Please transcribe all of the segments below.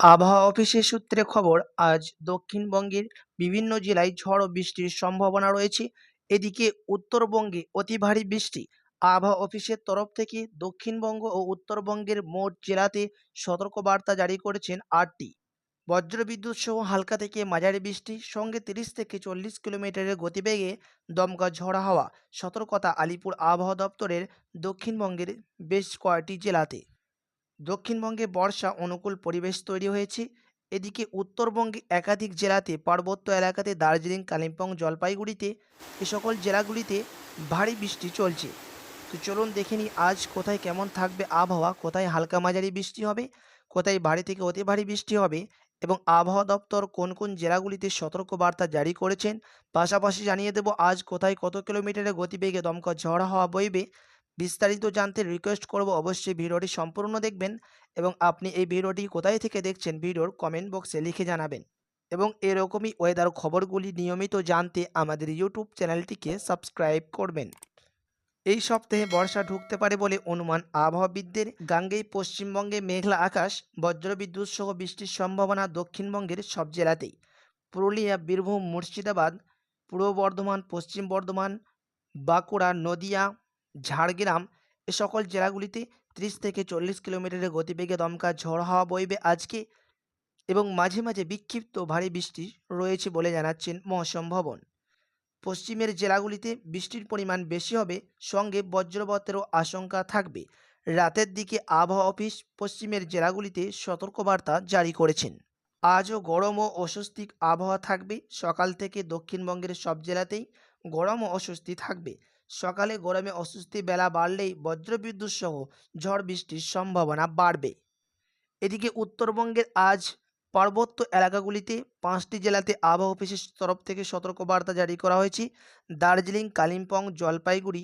আবহাওয়া অফিসের সূত্রে খবর, আজ দক্ষিণবঙ্গের বিভিন্ন জেলায় ঝড় ও বৃষ্টির সম্ভাবনা রয়েছে। এদিকে উত্তরবঙ্গে অতি ভারী বৃষ্টি। আবহাওয়া অফিসের তরফ থেকে দক্ষিণবঙ্গ ও উত্তরবঙ্গের মোট জেলাতে সতর্কবার্তা জারি করেছেন আটটি। বজ্রবিদ্যুৎ সহ হালকা থেকে মাঝারি বৃষ্টি, সঙ্গে তিরিশ থেকে চল্লিশ কিলোমিটারের গতিবেগে দমকা ঝড় হাওয়া। সতর্কতা আলিপুর আবহাওয়া দপ্তরের দক্ষিণবঙ্গের বেশ কয়েকটি জেলাতে। দক্ষিণবঙ্গে বর্ষা অনুকূল পরিবেশ তৈরি হয়েছে। এদিকে উত্তরবঙ্গে একাধিক জেলাতে পার্বত্য এলাকাতে দার্জিলিং, কালিম্পং, জলপাইগুড়িতে এ সকল জেলাগুলিতে ভারী বৃষ্টি চলছে। তো চলুন দেখে নিই আজ কোথায় কেমন থাকবে আবহাওয়া, কোথায় হালকা মাঝারি বৃষ্টি হবে, কোথায় ভারী থেকে অতি ভারী বৃষ্টি হবে এবং আবহাওয়া দপ্তর কোন কোন জেলাগুলিতে সতর্কবার্তা জারি করেছেন। পাশাপাশি জানিয়ে দেব আজ কোথায় কত কিলোমিটারের গতিবেগে দমকা ঝড় হওয়া বইবে বিস্তারিত জানতে রিকোয়েস্ট করব অবশ্যই ভিডিওটি সম্পূর্ণ দেখবেন এবং আপনি এই ভিডিওটি কোথায় থেকে দেখছেন ভিডিওর কমেন্ট বক্সে লিখে জানাবেন। এবং এরকমই ওয়েদার খবরগুলি নিয়মিত জানতে আমাদের ইউটিউব চ্যানেলটিকে সাবস্ক্রাইব করবেন। এই সপ্তাহে বর্ষা ঢুকতে পারে বলে অনুমান আবহাওয়াবিদদের। গাঙ্গেই পশ্চিমবঙ্গে মেঘলা আকাশ, বজ্রবিদ্যুৎ সহ বৃষ্টির সম্ভাবনা দক্ষিণবঙ্গের সব জেলাতেই। পুরুলিয়া, বীরভূম, মুর্শিদাবাদ, পূর্ব বর্ধমান, পশ্চিম বর্ধমান, বাঁকুড়া, নদিয়া ঝাড়গ্রাম, এ সকল জেলাগুলিতে ত্রিশ থেকে চল্লিশ কিলোমিটারের গতিবেগে দমকা ঝড় হাওয়া বইবে আজকে এবং মাঝে মাঝে বিক্ষিপ্ত ভারী বৃষ্টি রয়েছে বলে জানাচ্ছেন মৌসম ভবন। পশ্চিমের জেলাগুলিতে বৃষ্টির পরিমাণ বেশি হবে, সঙ্গে বজ্রপাতেরও আশঙ্কা থাকবে। রাতের দিকে আবহাওয়া অফিস পশ্চিমের জেলাগুলিতে সতর্কবার্তা জারি করেছেন। আজও গরম ও অস্বস্তিক আবহাওয়া থাকবে, সকাল থেকে দক্ষিণবঙ্গের সব জেলাতেই গরম ও অস্বস্তি থাকবে। সকালে গরমে অস্বস্তি বেলা বাড়লেই বজ্রবিদ্যুৎ সহ ঝড় বৃষ্টির সম্ভাবনা বাড়বে। এদিকে উত্তরবঙ্গের আজ পার্বত্য এলাকাগুলিতে পাঁচটি জেলাতে আবহাওয়া অফিসের তরফ থেকে সতর্কবার্তা জারি করা হয়েছে। দার্জিলিং, কালিম্পং, জলপাইগুড়ি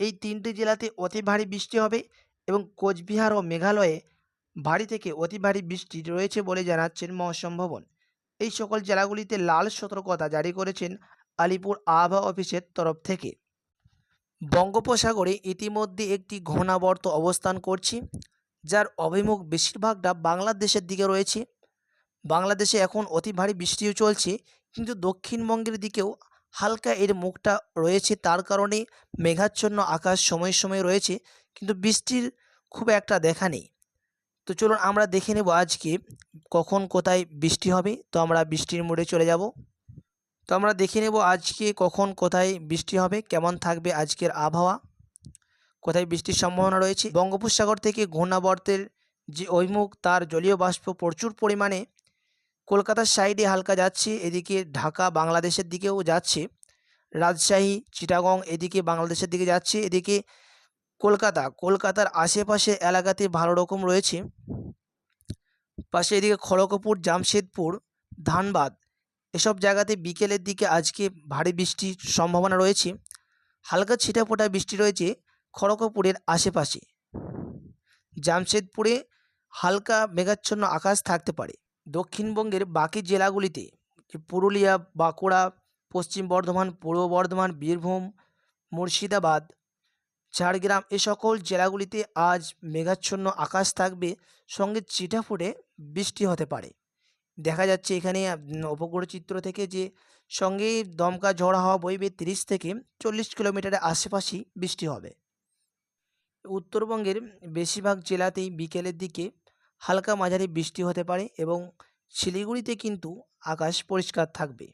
এই তিনটি জেলাতে অতি ভারী বৃষ্টি হবে এবং কোচবিহার ও মেঘালয়ে ভারী থেকে অতি ভারী বৃষ্টি রয়েছে বলে জানাচ্ছেন মৌসম ভবন। এই সকল জেলাগুলিতে লাল সতর্কতা জারি করেছেন আলিপুর আবহাওয়া অফিসের তরফ থেকে। বঙ্গোপসাগরে ইতিমধ্যে একটি ঘনাবর্ত অবস্থান করছে, যার অভিমুখ বেশিরভাগটা বাংলাদেশের দিকে রয়েছে। বাংলাদেশে এখন অতি ভারী বৃষ্টিও চলছে, কিন্তু দক্ষিণবঙ্গের দিকেও হালকা এর মুখটা রয়েছে। তার কারণে মেঘাচ্ছন্ন আকাশ সময় সময় রয়েছে, কিন্তু বৃষ্টির খুব একটা দেখা নেই। তো চলুন আমরা দেখে নেব আজকে কখন কোথায় বৃষ্টি হবে। তো আমরা বৃষ্টির মোড়ে চলে যাব। তো আমরা দেখে নেব আজকে কখন, কোথায় বৃষ্টি হবে, কেমন থাকবে আজকের আবহাওয়া, কোথায় বৃষ্টির সম্ভাবনা রয়েছে। বঙ্গোপসাগর থেকে ঘূর্ণাবর্তের যে অভিমুখ, তার জলীয় বাষ্প প্রচুর পরিমাণে কলকাতার সাইডে হালকা যাচ্ছে, এদিকে ঢাকা বাংলাদেশের দিকেও যাচ্ছে, রাজশাহী, চিটাগং এদিকে বাংলাদেশের দিকে যাচ্ছে, এদিকে কলকাতা, কলকাতার আশেপাশে এলাকাতে ভালো রকম রয়েছে। পাশে এদিকে খড়গপুর, জামশেদপুর, ধানবাদ এসব জায়গাতে বিকেলের দিকে আজকে ভারী বৃষ্টির সম্ভাবনা রয়েছে। হালকা ছিটাফোটা বৃষ্টি রয়েছে খড়গপুরের আশেপাশে। জামশেদপুরে হালকা মেঘাচ্ছন্ন আকাশ থাকতে পারে। দক্ষিণবঙ্গের বাকি জেলাগুলিতে পুরুলিয়া, বাঁকুড়া, পশ্চিম বর্ধমান, পূর্ব বর্ধমান, বীরভূম, মুর্শিদাবাদ, ঝাড়গ্রাম এ সকল জেলাগুলিতে আজ মেঘাচ্ছন্ন আকাশ থাকবে। সঙ্গে চিটাফুটে বৃষ্টি হতে পারে। দেখা যাচ্ছে এখানে উপগ্রহ চিত্র থেকে যে সঙ্গে দমকা ঝড় হওয়া বইবে তিরিশ থেকে চল্লিশ কিলোমিটারের আশেপাশেই বৃষ্টি হবে। উত্তরবঙ্গের বেশিরভাগ জেলাতেই বিকেলের দিকে হালকা মাঝারি বৃষ্টি হতে পারে এবং শিলিগুড়িতে কিন্তু আকাশ পরিষ্কার থাকবে।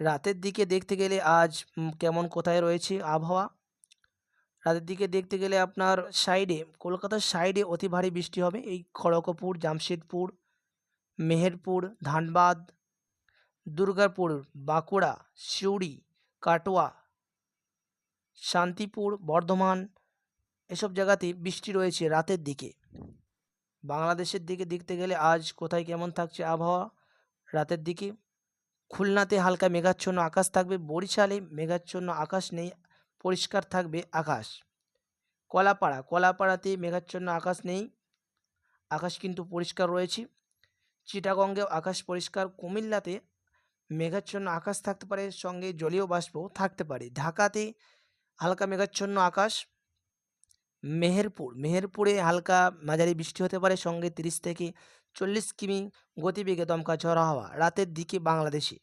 রাতের দিকে দেখতে গেলে আজ কেমন কোথায় রয়েছে আবহাওয়া? রাতের দিকে দেখতে গেলে আপনার সাইডে, কলকাতার সাইডে অতি ভারী বৃষ্টি হবে। এই খড়গপুর, জামশেদপুর মেহেরপুর, ধানবাদ, দুর্গাপুর, বাঁকুড়া সিউড়ি কাটোয়া, শান্তিপুর, বর্ধমান, এসব জায়গাতে বৃষ্টি রয়েছে রাতের দিকে। বাংলাদেশের দিকে দেখতে গেলে আজ কোথায় কেমন থাকছে আবহাওয়া? রাতের দিকে খুলনাতে হালকা মেঘাচ্ছন্ন আকাশ থাকবে, বরিশালে মেঘাচ্ছন্ন আকাশ নেই, পরিষ্কার থাকবে আকাশ। কলাপাড়া, কলাপাড়াতে মেঘাচ্ছন্ন আকাশ নেই, আকাশ কিন্তু পরিষ্কার রয়েছে। চিটাগঙ্গেও আকাশ পরিষ্কার, কুমিল্লাতে মেঘাচ্ছন্ন আকাশ থাকতে পারে, সঙ্গে জলীয় বাষ্প থাকতে পারে। ঢাকাতে হালকা মেঘাচ্ছন্ন আকাশ, মেহেরপুর, মেহেরপুরে হালকা মাঝারি বৃষ্টি হতে পারে, সঙ্গে তিরিশ থেকে চল্লিশ কিমি গতিবেগে দমকা ঝড় হওয়া। রাতের দিকে বাংলাদেশে